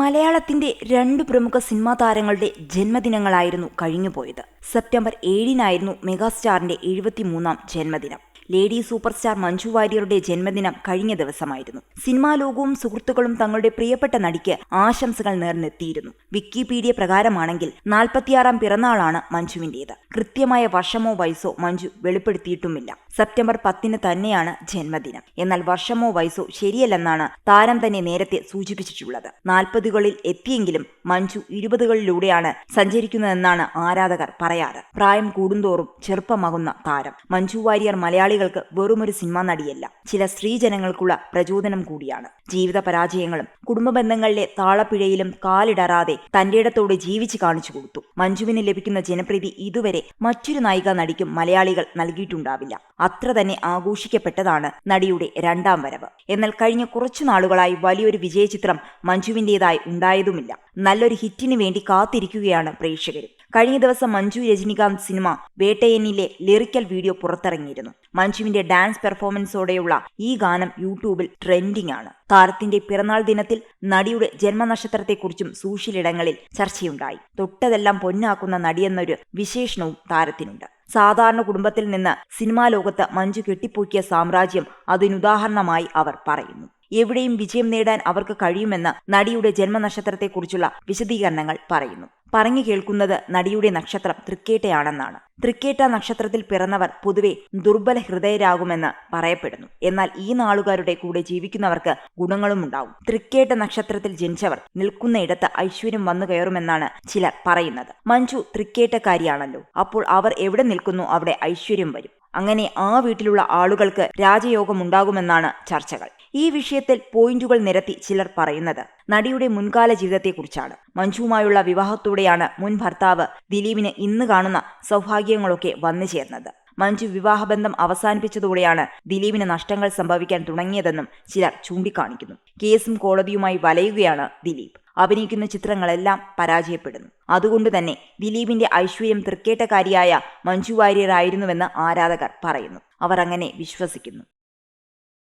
മലയാളത്തിന്റെ രണ്ട് പ്രമുഖ സിനിമാ താരങ്ങളുടെ ജന്മദിനങ്ങളായിരുന്നു കഴിഞ്ഞുപോയത്. സെപ്റ്റംബർ ഏഴിനായിരുന്നു മെഗാസ്റ്റാറിന്റെ എഴുപത്തിമൂന്നാം ജന്മദിനം. ലേഡി സൂപ്പർ സ്റ്റാർ മഞ്ജു വാര്യരുടെ ജന്മദിനം കഴിഞ്ഞ ദിവസമായിരുന്നു. സിനിമാ ലോകവും സുഹൃത്തുക്കളും തങ്ങളുടെ പ്രിയപ്പെട്ട നടിക്ക് ആശംസകൾ നേർന്നെത്തിയിരുന്നു. വിക്കിപീഡിയ പ്രകാരമാണെങ്കിൽ നാൽപ്പത്തിയാറാം പിറന്നാളാണ് മഞ്ജുവിന്റേത് കൃത്യമായ വർഷമോ വയസ്സോ മഞ്ജു വെളിപ്പെടുത്തിയിട്ടുമില്ല. സെപ്റ്റംബർ പത്തിന് തന്നെയാണ് ജന്മദിനം. എന്നാൽ വർഷമോ വയസ്സോ ശരിയല്ലെന്നാണ് താരം തന്നെ നേരത്തെ സൂചിപ്പിച്ചിട്ടുള്ളത്. നാൽപ്പതുകളിൽ എത്തിയെങ്കിലും മഞ്ജു ഇരുപതുകളിലൂടെയാണ് സഞ്ചരിക്കുന്നതെന്നാണ് ആരാധകർ പറയാറ്. പ്രായം കൂടുന്തോറും ചെറുപ്പമാകുന്ന താരം. മഞ്ജു വാര്യർ മലയാളികൾക്ക് വെറുമൊരു സിനിമാ നടിയല്ല. ചില സ്ത്രീജനങ്ങൾക്കുള്ള പ്രചോദനം കൂടിയാണ്. ജീവിത പരാജയങ്ങളും കുടുംബ ബന്ധങ്ങളിലെ താളപ്പിഴയിലും കാലിടറാതെ തന്റെ ഇടത്തോടെ ജീവിച്ചു കാണിച്ചു കൊടുത്തു. മഞ്ജുവിന് ലഭിക്കുന്ന ജനപ്രീതി ഇതുവരെ മറ്റൊരു നായിക നടിക്കും മലയാളികൾ നൽകിയിട്ടുണ്ടാവില്ല. അത്ര തന്നെ ആഘോഷിക്കപ്പെട്ടതാണ് നടിയുടെ രണ്ടാം വരവ്. എന്നാൽ കഴിഞ്ഞ കുറച്ചു നാളുകളായി വലിയൊരു വിജയചിത്രം മഞ്ജുവിന്റെതായി ഉണ്ടായതുമില്ല. നല്ലൊരു ഹിറ്റിന് വേണ്ടി കാത്തിരിക്കുകയാണ് പ്രേക്ഷകർ. കഴിഞ്ഞ ദിവസം മഞ്ജു രജനികാന്ത് സിനിമ വേട്ടയനിലെ ലിറിക്കൽ വീഡിയോ പുറത്തിറങ്ങിയിരുന്നു. മഞ്ജുവിന്റെ ഡാൻസ് പെർഫോമൻസോടെയുള്ള ഈ ഗാനം യൂട്യൂബിൽ ട്രെൻഡിംഗ് ആണ്. താരത്തിന്റെ പിറന്നാൾ ദിനത്തിൽ നടിയുടെ ജന്മനക്ഷത്രത്തെക്കുറിച്ചും സൂഷ്യലിടങ്ങളിൽ ചർച്ചയുണ്ടായി. തൊട്ടതെല്ലാം പൊന്നാക്കുന്ന നടിയെന്നൊരു വിശേഷണവും താരത്തിനുണ്ട്. സാധാരണ കുടുംബത്തിൽ നിന്ന് സിനിമാ ലോകത്ത് മഞ്ജു കെട്ടിപ്പൊക്കിയ സാമ്രാജ്യം അതിനുദാഹരണമായി അവർ പറയുന്നു. എവിടെയും വിജയം നേടാൻ അവർക്ക് കഴിയുമെന്ന് നടിയുടെ ജന്മനക്ഷത്രത്തെക്കുറിച്ചുള്ള വിശദീകരണങ്ങൾ പറയുന്നു. പറഞ്ഞു കേൾക്കുന്നത് നടിയുടെ നക്ഷത്രം തൃക്കേട്ടയാണെന്നാണ്. തൃക്കേട്ട നക്ഷത്രത്തിൽ പിറന്നവർ പൊതുവെ ദുർബല ഹൃദയരാകുമെന്ന് പറയപ്പെടുന്നു. എന്നാൽ ഈ നാളുകാരുടെ കൂടെ ജീവിക്കുന്നവർക്ക് ഗുണങ്ങളും ഉണ്ടാവും തൃക്കേട്ട നക്ഷത്രത്തിൽ ജനിച്ചവർ നിൽക്കുന്നയിടത്ത് ഐശ്വര്യം വന്നു കയറുമെന്നാണ് ചിലർ പറയുന്നത്. മഞ്ജു തൃക്കേട്ടക്കാരിയാണല്ലോ. അപ്പോൾ അവർ എവിടെ നിൽക്കുന്നു? അവിടെ ഐശ്വര്യം വരും. അങ്ങനെ ആ വീട്ടിലുള്ള ആളുകൾക്ക് രാജയോഗമുണ്ടാകുമെന്നാണ് ചർച്ചകൾ. ഈ വിഷയത്തിൽ പോയിന്റുകൾ നിരത്തി ചിലർ പറയുന്നത് നടിയുടെ മുൻകാല ജീവിതത്തെക്കുറിച്ചാണ്. മഞ്ജുവുമായുള്ള വിവാഹത്തോടെയാണ് മുൻ ഭർത്താവ് ദിലീപിന് ഇന്ന് കാണുന്ന സൗഭാഗ്യങ്ങളൊക്കെ വന്നു ചേർന്നത് മഞ്ജു വിവാഹബന്ധം അവസാനിപ്പിച്ചതോടെയാണ് ദിലീപിന് നഷ്ടങ്ങൾ സംഭവിക്കാൻ തുടങ്ങിയതെന്നും ചിലർ ചൂണ്ടിക്കാണിക്കുന്നു. കേസും കോടതിയുമായി വലയുകയാണ് ദിലീപ്. അഭിനയിക്കുന്ന ചിത്രങ്ങളെല്ലാം പരാജയപ്പെടുന്നു. അതുകൊണ്ട് തന്നെ ദിലീപിന്റെ ഐശ്വര്യം തൃക്കേട്ടക്കാരിയായ മഞ്ജു വാര്യരായിരുന്നുവെന്ന് ആരാധകർ പറയുന്നു. അവർ അങ്ങനെ വിശ്വസിക്കുന്നു.